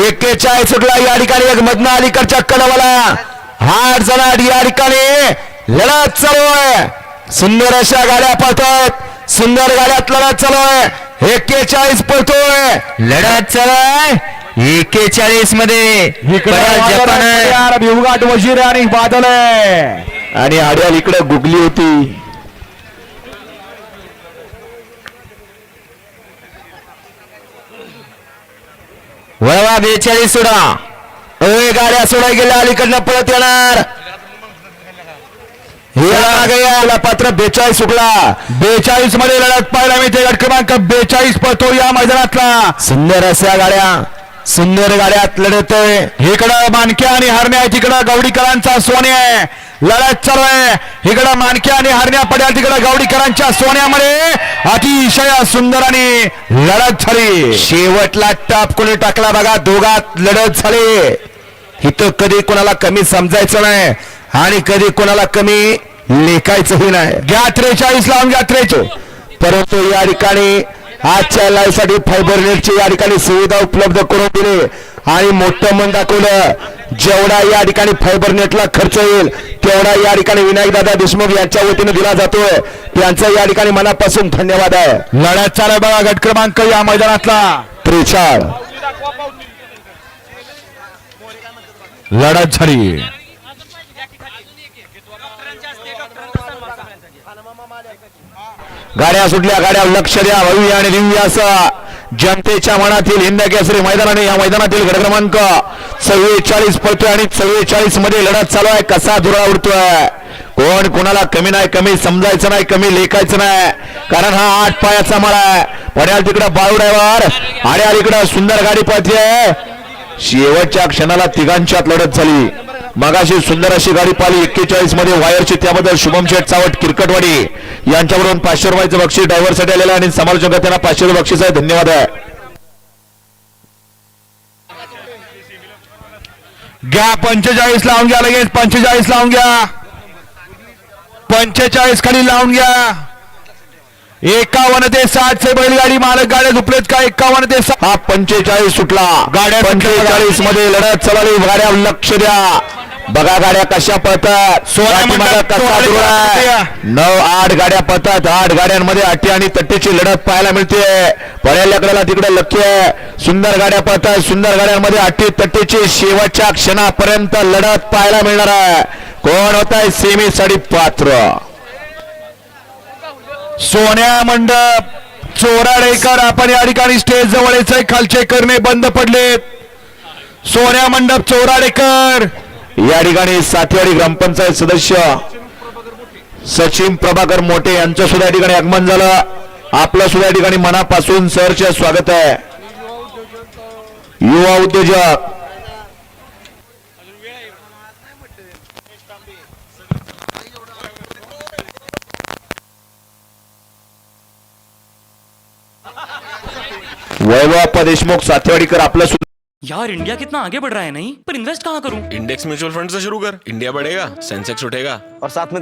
एक्केचाळीस सुटला या ठिकाणी एक मधना अलीकडच्या कडावाला हाट जणाट या ठिकाणी लढत चालू आहे. सुंदर अशा गाड्या पळतात सुंदर गाड्यात लढत चालू आहे. एक्केचाळीस पळतोय. लढत चालू एक्केचाळीसमध्ये आहे. भिवघाट वजीर आहे आणि बादल आहे. आणि आड्याल इकडे गुगली होती. वळवा बेचाळीस सोडा. ओय गाड्या सोडा गेल्या अलीकडनं पळत येणार. पात्र बेचाळीस सुटला. बेचाळीसमध्ये लढत पाहायला मिळते. गट क्रमांक बेचाळीस पळतो या मैदानातला. सुंदर अशा गाड्या. सुंदर गाड्यात लढतोय. इकडं मानक्या आणि हरण्या आहे तिकडं गवडीकरांचा सोने आहे. लढत चालू आहे इकडं मानक्या आणि हरण्या पड्या तिकडं गवडीकरांच्या सोन्यामध्ये. अतिशय सुंदर आणि लढत झाली. शेवटला टाप कोणी टाकला बघा दोघात लढत झाली. इथं कधी कोणाला कमी समजायचं नाही आणि कधी कोणाला कमी लेखायचंही नाही. घ्या त्रेचाळीस लावून घ्या त्रेचाळीस परंतु या ठिकाणी आजच्या लाईव्हसाठी फायबर नेटची या ठिकाणी सुविधा उपलब्ध करून दिली. आणि मोठं मन दाखवलं. जेवढा या ठिकाणी फायबर नेटला खर्च येईल तेवढा या ठिकाणी विनायकदादा देशमुख यांच्या वतीने दिला जातोय. त्यांचं या ठिकाणी मनापासून धन्यवाद आहे. लढत चालू बघा गट क्रमांक या मैदानातला. त्रिचाळ. लढत झाली. गाड्या सुटल्या गाड्या लक्ष द्या भव्य आणि दिव्य असं. जनतेच्या मनातील हिंद केसरी मैदानाने या मैदानातील गड क्रमांक चव्वेचाळीस पळतोय आणि चव्वेचाळीसमध्ये लढत चालू आहे. कसा धुरा उडतोय? कोण कोणाला कमी नाही कमी समजायचं नाही कमी लेखायचं नाही. कारण हा आठ पायाचा माळा आहे. पड्याल तिकडं बाळू ड्रायव्हर. आणि अलीकडं सुंदर गाडी पळते शेवटच्या क्षणाला तिघांच्यात लढत झाली. मगाशी सुंदर अशी गाडी पाली एक्केचाळीसमध्ये वायरची त्याबद्दल शुभम शेठ चावट किरकटवाडी. यांच्याकडून पाचशे रुपयाचं बक्षीस ड्रायव्हरसाठी आलेलं आणि समालोचक त्यांना पाचशे रुपये बक्षीस आहे. धन्यवाद आहे. घ्या पंचेचाळीस लावून घ्या लगेच पंचेचाळीस लावून घ्या. पंचेचाळीस खाली लावून घ्या. एकावन्न ते साठ चे बैलगाडी मालक गाड्या झुपलेत का? एकावन्न ते साठ. हा पंचेचाळीस सुटला. गाड्या पंचेचाळीसमध्ये लढत चालली. गाड्या लक्ष द्या. बघा गाड्या कशा पळतात. सोळा नऊ आठ गाड्या पळतात. आठ गाड्यांमध्ये अटी आणि तट्टीची लढत पाहायला मिळते पर्याल्याकडेला तिकडे लक्ष आहे. सुंदर गाड्या पळतात. सुंदर गाड्यांमध्ये अटी तट्टीची शेवटच्या क्षणापर्यंत लढत पाहायला मिळणार आहे. कोण होत आहे सेमी साठी पात्र. सोन्या मंडप चोराडेकर आपण या ठिकाणी स्टेज जवळच आहे खालचे करणे बंद पडले सोन्या मंडप चोराडेकर या ठिकाणी साथीवाडी ग्रामपंचायत सदस्य सचिन प्रभाकर मोठे यांचं सुद्धा या ठिकाणी आगमन झालं. आपलं सुद्धा या ठिकाणी मनापासून सरचे स्वागत आहे. युवा उद्योजक वैभव देशमुख साथेवाडीकर आपलं सुद्धा यार इंडिया कितना आगे बढ़ रहा है नहीं? पर इन्वेस्ट कहाँ करूँ? इंडेक्स म्यूचुअल फंड से शुरू कर। इंडिया बढ़ेगा सेंसेक्स उठेगा। और साथ में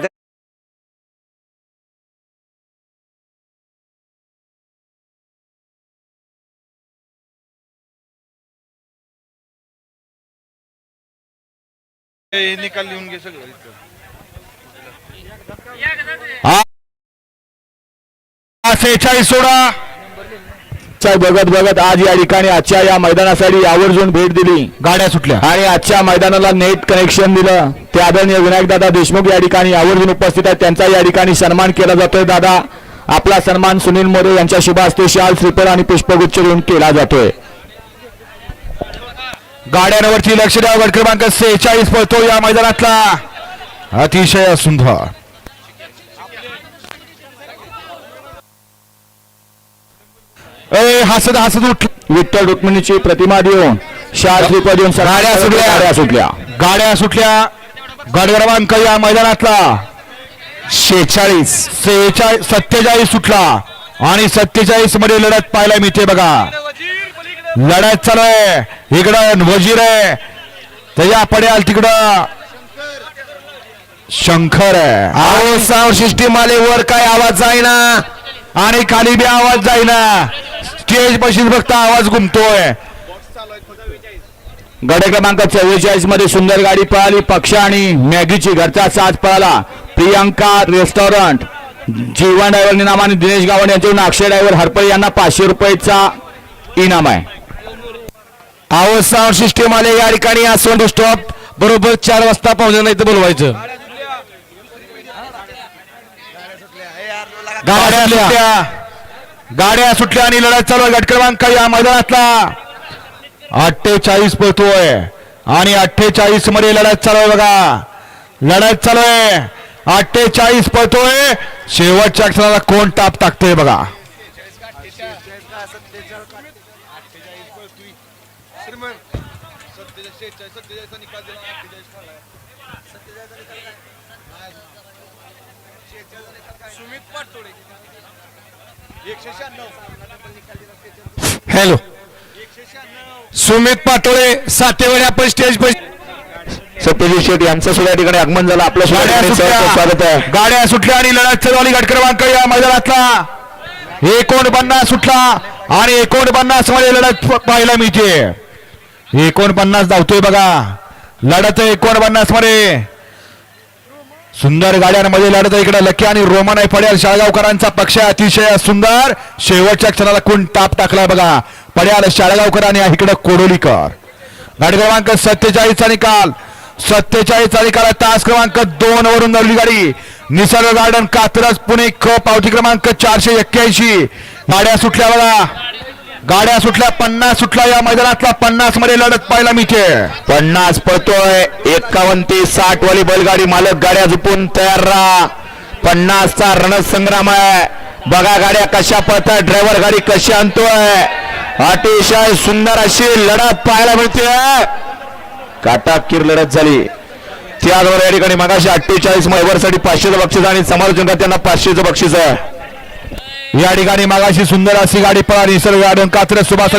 सेहेचाळीस सोळा च्या बघत बघत आज या ठिकाणी आजच्या या मैदानासाठी आवर्जून भेट दिली. गाड्या सुटल्या. आणि आजच्या मैदानाला नेट कनेक्शन दिलं. ते आदरणीय विनायकदादा देशमुख या ठिकाणी आवर्जून उपस्थित आहेत. त्यांचा या ठिकाणी सन्मान केला जातोय. दादा आपला सन्मान सुनील मोरे यांच्या शुभ हस्ते शाल श्रीफळ आणि पुष्पगुच्छ देऊन केला जातोय. गाड्यांवरती लक्ष द्या. क्रमांक सेहेचाळीस पळतो या मैदानातला. अतिशय सुंदर. ए हसत हसत उठ. विठ्ठल रुक्मिणीची प्रतिमा देऊन शाल श्रीफळ देऊन गाड्या सुटल्या. गाड्या सुटल्या. गाड्या सुटल्या. गट क्रमांक या मैदानातला. शेचाळीस सेहेचाळीस सत्तेचाळीस सुटला. आणि सत्तेचाळीसमध्ये लढत पाहायला मिळते बघा. लढत चालू आहे. इकडं वजीर आहे. त्याच्या पड्याल तिकडं. शंकर आहे. साऊंड सिस्टीम आले वर काय आवाज जाईना? आणि खाली बी आवाज जाईना. स्टेज पाशी फक्त आवाज घुमतोय. गडे क्रमांक चव्वेचाळीसमध्ये सुंदर गाडी पळाली पक्ष आणि मॅगीची घरचा साथ पळाला. प्रियांका रेस्टॉरंट. जीवन ड्रायव्हर नामाने दिनेश गावण यांच्याकडून अक्षय ड्रायव्हर हरपळे यांना पाचशे रुपयेचा इनाम आहे. आवाज साऊंड सिस्टीम आले या ठिकाणी आसवंड स्टॉप बरोबर चार वाजता पाहुण्या नाही तर बोलवायचं. गाड्या गाड्या सुटल्या आणि लढत चालू आहे. गट क्रमांक या मैदानातला. अठ्ठेचाळीस पळतोय. आणि अठ्ठेचाळीसमध्ये लढत चालू आहे बघा. लढत चालू आहे. अठ्ठेचाळीस पळतोय. शेवटच्या क्षणाला कोण टाप टाकतोय बघा. हॅलो. सुमित पाटोळे सातेवाडी आपण स्टेज पर सत्यजित शेट्टी यांचं सुद्धा ठिकाणी आगमन झालं. सुद्धा ठिकाणी सहर्ष स्वागत आहे. गाड्या सुटल्या आणि लढत चालू आली गट क्रमांक या मैदानातला. एकोणपन्नास सुटला आणि एकोणपन्नासमध्ये लढत पाहायला मिळते. एकोणपन्नास धावतोय बघा. लढत एकोणपन्नासमध्ये. सुंदर गाड्यांमध्ये लढत आहे इकडे. लकी आणि रोमन आहे पड्याल. शाळगावकरांचा पक्ष आहे. अतिशय सुंदर. शेवटच्या क्षणाला कोण टाप टाकलाय बघा. पड्याल शाळगावकर आणि इकडे कोडोलीकर. गाडी क्रमांक सत्तेचाळीसचा निकाल. सत्तेचाळीसचा निकाल तास क्रमांक दोन वरून धरली गाडी. निसर्ग गार्डन कात्रज पुणे ख पावती क्रमांक चारशे एक्क्याऐंशी. गाड्या सुटल्या बघा. गाड्या सुटल्या पन्नास सुटला या मैदानातला पन्नासमध्ये लढत पाहायला मिळते. पन्नास पळतोय एकावन्न ते साठ वाली बैलगाडी मालक गाड्या झुपून तयार राहा. पन्नासचा रणसंग्राम आहे. बघा गाड्या कशा पळतात ड्रायव्हर गाडी कशी आणतोय. अतिशय सुंदर अशी लढत पाहायला मिळते. काटाकीर लढत झाली. त्याचबरोबर या ठिकाणी मगाशी अठ्ठेचाळीससाठी पाचशेचं बक्षीस आणि समालोचन त्यांना पाचशेचं बक्षीस आहे. या ठिकाणी मागाशी सुंदर अशी गाडी पळाली. निसर्ग गार्डन कात्र सुभाष